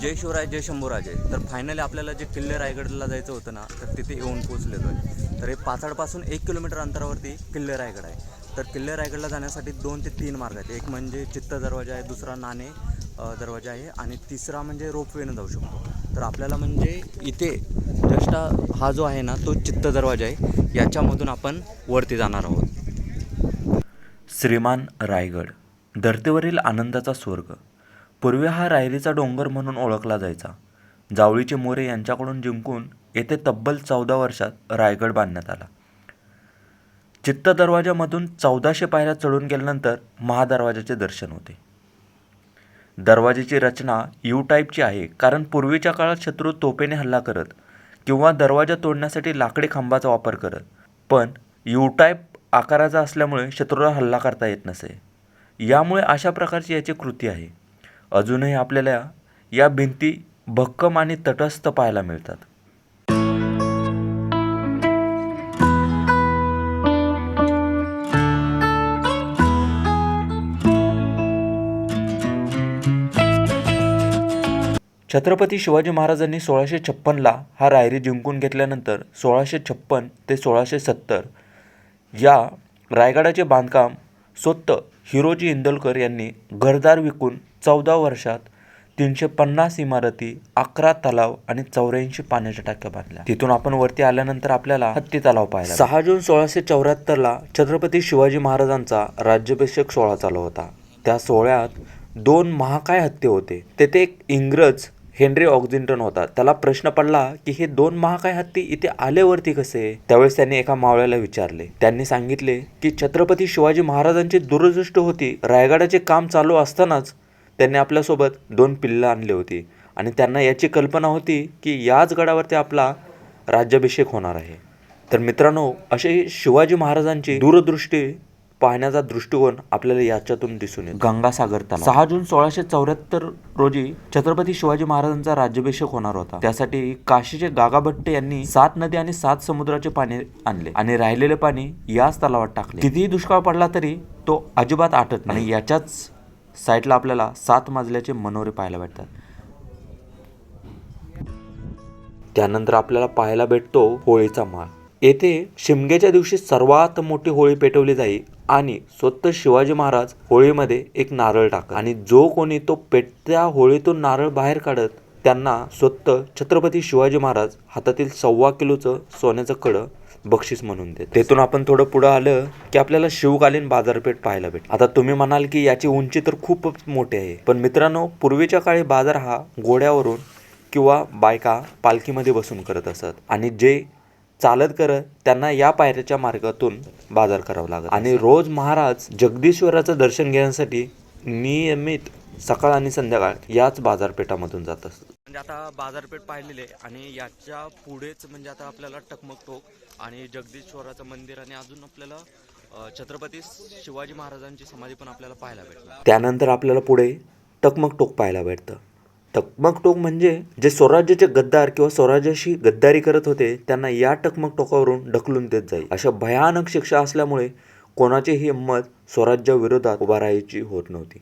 शिवराय जय शंभूराजे. तर फायनली आपल्याला जे किल्ले रायगडला जायचं होतं ना तर तिथे येऊन पोचलेलो आहे. तर हे पाचाडपासून एक किलोमीटर अंतरावरती किल्ले रायगड आहे. तर किल्ले रायगडला जाण्यासाठी दोन ते तीन मार्ग आहेत. एक म्हणजे चित्त दरवाजा आहे दुसरा नाणे दरवाजा आहे आणि तिसरा म्हणजे रोपवेनं जाऊ शकतो. तर आपल्याला म्हणजे इथे जस्ट हा जो आहे ना तो चित्त दरवाजा आहे. याच्यामधून आपण वरती जाणार आहोत. श्रीमान रायगड धर्तीवरील आनंदाचा स्वर्ग. पूर्वी हा रायरीचा डोंगर म्हणून ओळखला जायचा. जावळीचे मोरे यांच्याकडून जिंकून येथे तब्बल चौदा वर्षात रायगड बांधण्यात आला. चित्त दरवाजामधून चौदाशे पायऱ्या चढून गेल्यानंतर महादरवाजाचे दर्शन होते. दरवाजाची रचना यू टाईपची आहे कारण पूर्वीच्या काळात शत्रू तोपेने हल्ला करत किंवा दरवाजा तोडण्यासाठी लाकडी खांबाचा वापर करत. पण यू टाईप आकाराचा असल्यामुळे शत्रूला हल्ला करता येत नसे. यामुळे अशा प्रकारची याची कृती आहे. अजूनही आपल्याला या भिंती भक्कम आणि तटस्थ पाहायला मिळतात. छत्रपती शिवाजी महाराजांनी सोळाशे छप्पनला हा रायरी जिंकून घेतल्यानंतर सोळाशे छप्पन ते सोळाशे सत्तर या रायगडाचे बांधकाम स्वतः हिरोजी इंदोलकर यांनी घरदार विकून चौदा वर्षात तीनशे पन्नास इमारती अकरा तलाव आणि चौऱ्याऐंशी पाण्याच्या टाक्या बांधल्या. तिथून आपण वरती आल्यानंतर आपल्याला हत्ती तलाव पाहिला सहा जून सोळाशे चौऱ्याहत्तरला छत्रपती शिवाजी महाराजांचा राज्याभिषेक सोहळा चालू होता. त्या सोहळ्यात दोन महाकाय हत्ती होते. तेथे एक इंग्रज हेनरी ऑक्झिंटन होता. त्याला प्रश्न पडला की हे दोन महाकाय हत्ती इथे आलेवरती कसे? त्यावेळेस त्यांनी एका मावळ्याला विचारले. त्यांनी सांगितले की छत्रपती शिवाजी महाराजांची दूरदृष्टी होती. रायगडाचे काम चालू असतानाच त्यांनी आपल्यासोबत दोन पिल्लं आणली होती. आणि त्यांना याची कल्पना होती की याच गडावरती आपला राज्याभिषेक होणार आहे. तर मित्रांनो असे शिवाजी महाराजांची दूरदृष्टी पाहण्याचा दृष्टिकोन आपल्याला याच्यातून दिसून येतो. गंगासागर तलाव सहा जून सोळाशे चौऱ्याहत्तर रोजी छत्रपती शिवाजी महाराजांचा राज्याभिषेक होणार होता. त्यासाठी काशीचे गागाभट्टे यांनी सात नदी आणि सात समुद्राचे पाणी आणले आणि राहिलेले पाणी याच तलावात टाकले. कितीही दुष्काळ पडला तरी तो अजिबात आटत नाही. याच्याच साईडला आपल्याला सात मजल्याचे मनोरे पाहायला भेटतात. त्यानंतर आपल्याला पाहायला भेटतो होळीचा माळ. येथे शिमग्याच्या दिवशी सर्वात मोठी होळी पेटवली जाई आणि स्वतः शिवाजी महाराज होळीमध्ये एक नारळ टाकत. आणि जो कोणी तो पेटत्या होळीतून नारळ बाहेर काढत त्यांना स्वतः छत्रपती शिवाजी महाराज हातातील सव्वा किलोचं सोन्याचं कडं बक्षीस म्हणून देत. तेथून आपण थोडं पुढं आलं की आपल्याला शिवकालीन बाजारपेठ पाहायला भेट आता तुम्ही म्हणाल की याची उंची तर खूपच मोठी आहे. पण मित्रांनो पूर्वीच्या काळी बाजार हा घोड्यावरून किंवा बायका पालखीमध्ये बसून करत असत. आणि जे चालत करत त्यांना या पायऱ्याच्या मार्गातून बाजार करावा लागत आणि रोज महाराज जगदीश्वराचं दर्शन घेण्यासाठी नियमित सकाळ आणि संध्याकाळ याच बाजारपेठामधून जात असत. म्हणजे आता बाजारपेठ पाहिलेले आहे आणि याच्या पुढेच म्हणजे आता आपल्याला टकमक टोक आणि जगदीश्वराचं मंदिर आणि अजून आपल्याला छत्रपती शिवाजी महाराजांची समाधी पण आपल्याला पाहायला भेटणार. त्यानंतर आपल्याला पुढे टकमक टोक पाहायला भेटतं. टकमक टोक म्हणजे जे स्वराज्याचे गद्दार किंवा स्वराज्याशी गद्दारी करत होते त्यांना या टकमक टोकावरून ढकलून देत जाईल अशा भयानक शिक्षा असल्यामुळे कोणाचीही हिंमत स्वराज्याविरोधात उभारायची होत नव्हती.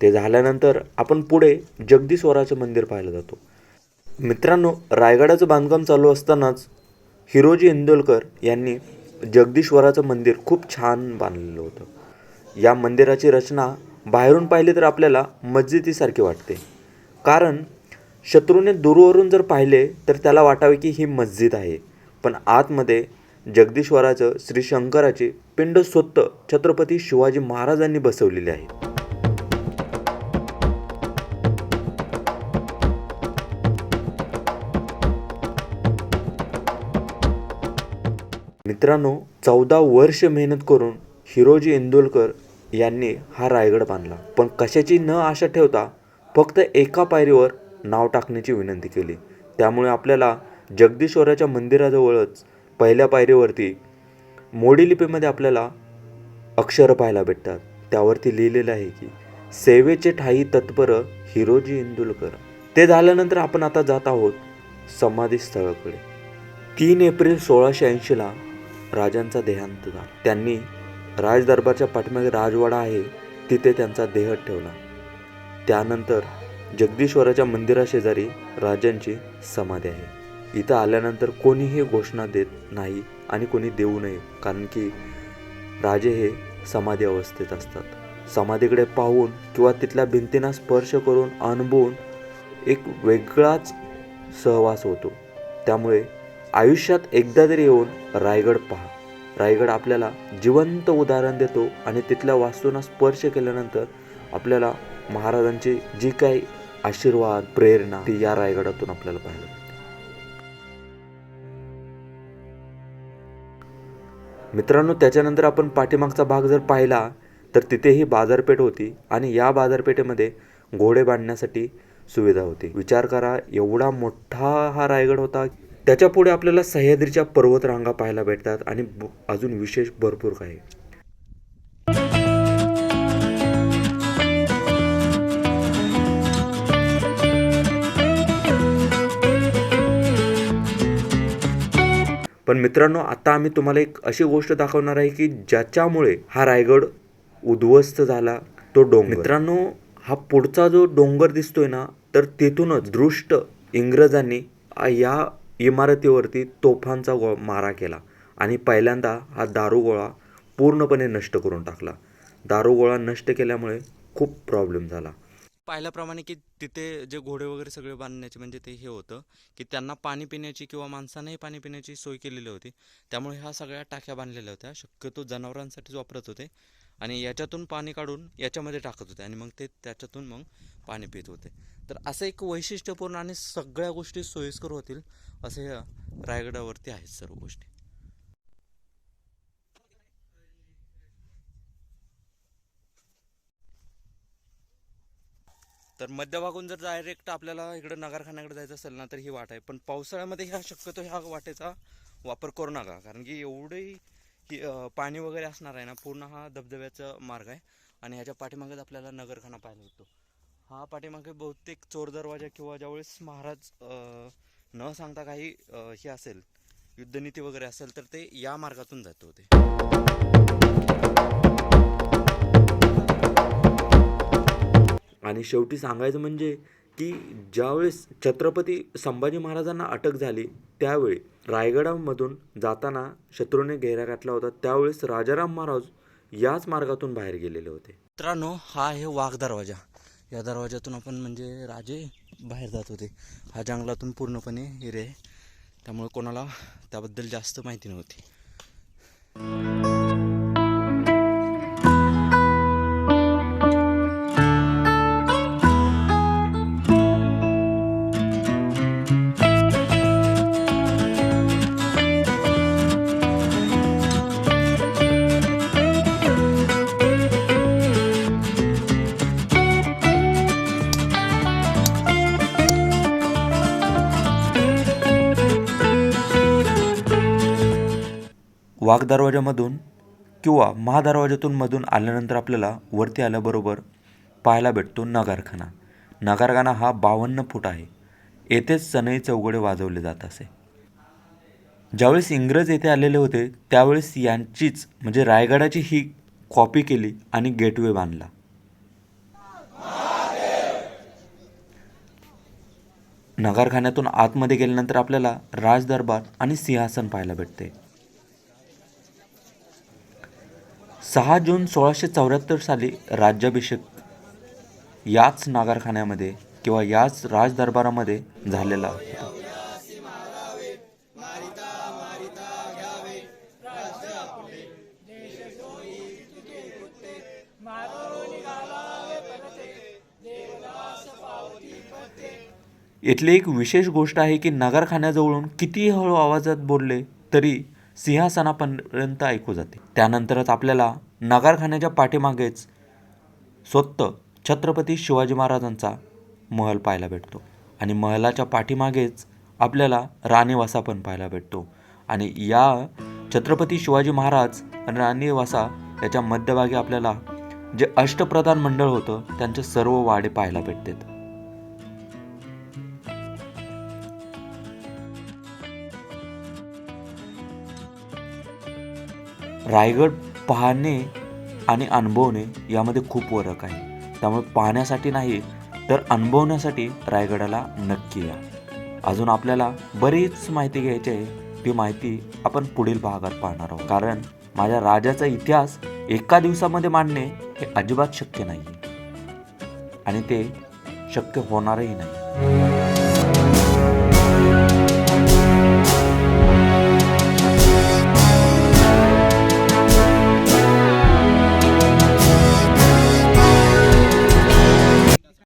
ते झाल्यानंतर आपण पुढे जगदीश्वराचं मंदिर पाहायला जातो. मित्रांनो रायगडाचं बांधकाम चालू असतानाच हिरोजी इंदोलकर यांनी जगदीश्वराचं मंदिर खूप छान बांधलेलं होतं. या मंदिराची रचना बाहेरून पाहिली तर आपल्याला मस्जिदीसारखी वाटते. कारण शत्रूने दूरवरून जर पाहिले तर त्याला वाटावे की ही मस्जिद आहे. पण आतमध्ये जगदीश्वराचं श्री शंकराचे पिंड छत्रपती शिवाजी महाराजांनी बसवलेले आहे. मित्रांनो चौदा वर्ष मेहनत करून हिरोजी इंदोलकर यांनी हा रायगड बांधला. पण कशाची न आशा ठेवता फक्त एका पायरीवर नाव टाकण्याची विनंती केली. त्यामुळे आपल्याला जगदीश्वराच्या मंदिराजवळच पहिल्या पायरीवरती मोडी लिपीमध्ये आपल्याला अक्षरं पाहायला भेटतात. त्यावरती लिहिलेलं आहे की सेवेचे ठाई तत्पर हिरोजी इंदुलकर ते झाल्यानंतर आपण आता जात आहोत समाधी स्थळाकडे तीन एप्रिल सोळाशे ऐंशीला राजांचा देहांत झाला त्यांनी राजदरबारच्या पाठीमागे राजवाडा आहे तिथे त्यांचा देह ठेवला. त्यानंतर जगदीश्वराच्या मंदिराशेजारी राजांची समाधी आहे. इथं आल्यानंतर कोणीही घोषणा देत नाही आणि कोणी देऊ नये कारण की राजे हे समाधी अवस्थेत असतात. समाधीकडे पाहून किंवा तिथल्या भिंतींना स्पर्श करून अनुभवून एक वेगळाच सहवास होतो. त्यामुळे आयुष्यात एकदा तरी येऊन रायगड पहा. रायगड आपल्याला जिवंत उदाहरण देतो आणि तिथल्या वास्तूंना स्पर्श केल्यानंतर आपल्याला महाराजांची जी काही आशीर्वाद प्रेरणा ती या रायगडातून आपल्याला पाहायला मित्रांनो त्याच्यानंतर आपण पाठीमागचा भाग जर पाहिला तर तिथेही बाजारपेठ होती आणि या बाजारपेठेमध्ये घोडे बांधण्यासाठी सुविधा होती. विचार करा एवढा मोठा हा रायगड होता त्याच्यापुढे आपल्याला सह्याद्रीच्या पर्वतरांगा पाहायला भेटतात आणि अजून विशेष भरपूर काही. पण मित्रांनो आता आम्ही तुम्हाला एक अशी गोष्ट दाखवणार आहे की ज्याच्यामुळे हा रायगड उद्ध्वस्त झाला तो डोंगर. मित्रांनो हा पुढचा जो डोंगर दिसतोय ना तर तेथूनच दृष्ट इंग्रजांनी या इमारतीवरती तोफांचा गो मारा केला आणि पहिल्यांदा हा दारुगोळा पूर्णपणे नष्ट करून टाकला. दारुगोळा नष्ट केल्यामुळे खूप प्रॉब्लेम झाला. पाहिल्याप्रमाणे की तिथे जे घोडे वगैरे सगळे बांधण्याचे म्हणजे ते हे होतं की त्यांना पाणी पिण्याची किंवा माणसांनाही पाणी पिण्याची सोय केलेली होती. त्यामुळे ह्या सगळ्या टाक्या बांधलेल्या होत्या. शक्यतो जनावरांसाठीच वापरत होते. आणि याच्यातून पाणी काढून याच्यामध्ये टाकत होते आणि मग ते त्याच्यातून मग पाणी पित होते. तर असं एक वैशिष्ट्यपूर्ण आणि सगळ्या गोष्टी सोयीस्कर होतील असे रायगडावरती आहेत सर्व गोष्टी. तर मध्यभागून जर डायरेक्ट आपल्याला इकडं नगरखान्याकडे जायचं असेल ना तर ही वाट आहे. पण पावसाळ्यामध्ये ह्या शक्यतो ह्या वाटेचा वापर करू नका. कारण की एवढी ही पाणी वगैरे असणार आहे ना पूर्ण हा धबधब्याचा मार्ग आहे. आणि ह्याच्या पाठीमागेच आपल्याला नगरखाना पाहायला होतो हा पाठीमागे बहुतेक चोर दरवाजा किंवा ज्यावेळेस महाराज न सांगता काही हे असेल युद्धनीती वगैरे असेल तर ते या मार्गातून जात होते. आणि शेवटी सांगायचं म्हणजे की ज्यावेळेस छत्रपती संभाजी महाराजांना अटक झाली त्यावेळी रायगडामधून जाताना शत्रूने घेरा घातला होता. त्यावेळेस राजाराम महाराज याच मार्गातून बाहेर गेलेले होते. मित्रांनो हा आहे वाघ दरवाजा. या दरवाजातून आपण म्हणजे राजे बाहेर जात होते. हा जंगलातून पूर्णपणे हिरे आहे. त्यामुळे कोणाला त्याबद्दल जास्त माहिती नव्हती. वाघ दरवाजामधून किंवा महादरवाजातून मधून आल्यानंतर आपल्याला वरती आल्याबरोबर पाहायला भेटतो नगारखाना. नगारखाना हा बावन्न फूट आहे. येथेच सनई चौघडे वाजवले जात असे. ज्यावेळेस इंग्रज येथे आलेले होते त्यावेळेस यांचीच म्हणजे रायगडाची ही कॉपी केली आणि गेटवे बांधला. नगारखान्यातून आतमध्ये गेल्यानंतर आपल्याला राजदरबार आणि सिंहासन पाहायला भेटते. सहा जून सोळाशे चौऱ्याहत्तर साली राज्याभिषेक याच नागारखान्यामध्ये किंवा याच राजदरबारामध्ये झालेला होता. इथली एक विशेष गोष्ट आहे की नगरखान्याजवळून कितीही हळू आवाजात बोलले तरी सिंहासनापर्यंत ऐकू जाते. त्यानंतरच आपल्याला नगारखान्याच्या पाठीमागेच स्वतः छत्रपती शिवाजी महाराजांचा महल पाहायला भेटतो. आणि महलाच्या पाठीमागेच आपल्याला राणीवासा पण पाहायला भेटतो. आणि या छत्रपती शिवाजी महाराज आणि राणीवासा याच्या मध्यभागी आपल्याला जे अष्टप्रधान मंडळ होतं त्यांचे सर्व वाडे पाहायला भेटतात. रायगड पाहणे आणि अनुभवणे यामध्ये खूप फरक आहे. त्यामुळे पाहण्यासाठी नाही तर अनुभवण्यासाठी रायगडाला नक्की या. अजून आपल्याला बरीच माहिती घ्यायची आहे. ती माहिती आपण पुढील भागात पाहणार आहोत. कारण माझ्या राजाचा इतिहास एका दिवसामध्ये मांडणे हे अजिबात शक्य नाही. आणि ते शक्य होणारही नाही.